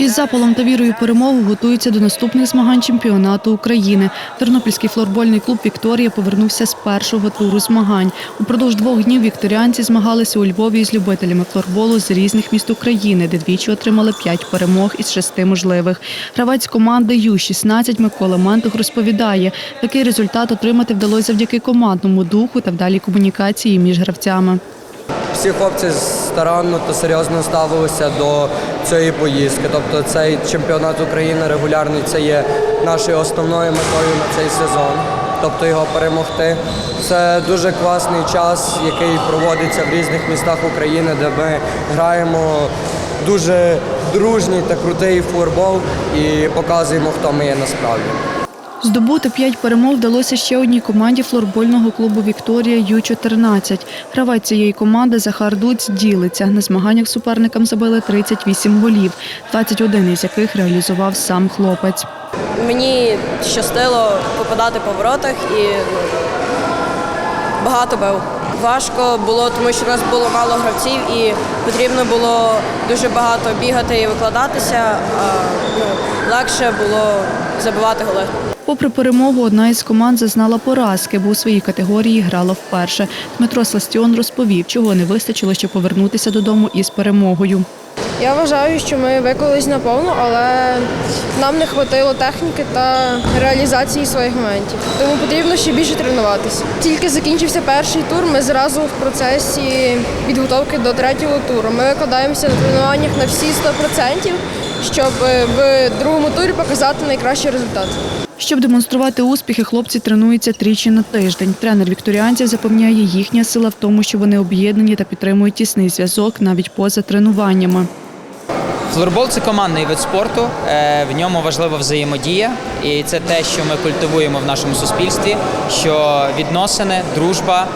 Із запалом та вірою перемогу готуються до наступних змагань чемпіонату України. Тернопільський флорбольний клуб Вікторія повернувся з першого туру змагань. Упродовж двох днів вікторіанці змагалися у Львові із любителями флорболу з різних міст України, де двічі отримали п'ять перемог із шести можливих. Гравець команди Ю-16 Микола Ментух розповідає, такий результат отримати вдалося завдяки командному духу та вдалій комунікації між гравцями. Всі хлопці старанно та серйозно ставилися до цієї поїздки. Тобто цей чемпіонат України регулярний це є нашою основною метою на цей сезон. Тобто його перемогти. Це дуже класний час, який проводиться в різних містах України, де ми граємо дуже дружній та крутий флорбол і показуємо, хто ми є насправді. Здобути п'ять перемог вдалося ще одній команді флорбольного клубу Вікторія Ю-14. Гравець цієї команди Захар Дуць ділиться. На змаганнях суперникам забили 38 голів, 21 із яких реалізував сам хлопець. Мені щастило попадати по воротах і багато бив. Важко було, тому що у нас було мало гравців і потрібно було дуже багато бігати і викладатися, а ну, легше було забивати голи. Попри перемогу, одна із команд зазнала поразки, бо у своїй категорії грала вперше. Дмитро Сластіон розповів, чого не вистачило, щоб повернутися додому із перемогою. Я вважаю, що ми виклались наповну, але нам не вистачило техніки та реалізації своїх моментів. Тому потрібно ще більше тренуватися. Тільки закінчився перший тур. Ми зразу в процесі підготовки до третього туру. Ми викладаємося на тренуваннях на всі 100%, щоб е, в другому турі показати найкращий результат. Щоб демонструвати успіхи, хлопці тренуються тричі на тиждень. Тренер вікторіанців запевняє, їхня сила в тому, що вони об'єднані та підтримують тісний зв'язок навіть поза тренуваннями. Флорбол це командний вид спорту, е, в ньому важлива взаємодія, і це те, що ми культивуємо в нашому суспільстві. Що відносини, дружба,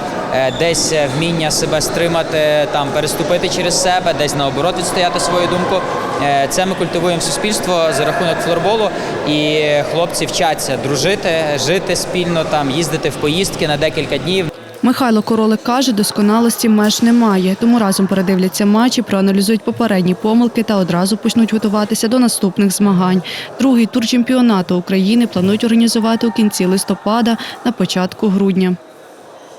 десь е, вміння себе стримати, там переступити через себе, десь наоборот відстояти свою думку. Е, Це ми культивуємо суспільство за рахунок флорболу, і хлопці вчаться дружити, жити спільно, там їздити в поїздки на декілька днів. Михайло Королик каже, досконалості меж немає, тому разом передивляться матчі, проаналізують попередні помилки та одразу почнуть готуватися до наступних змагань. Другий тур чемпіонату України планують організувати у кінці листопада на початку грудня.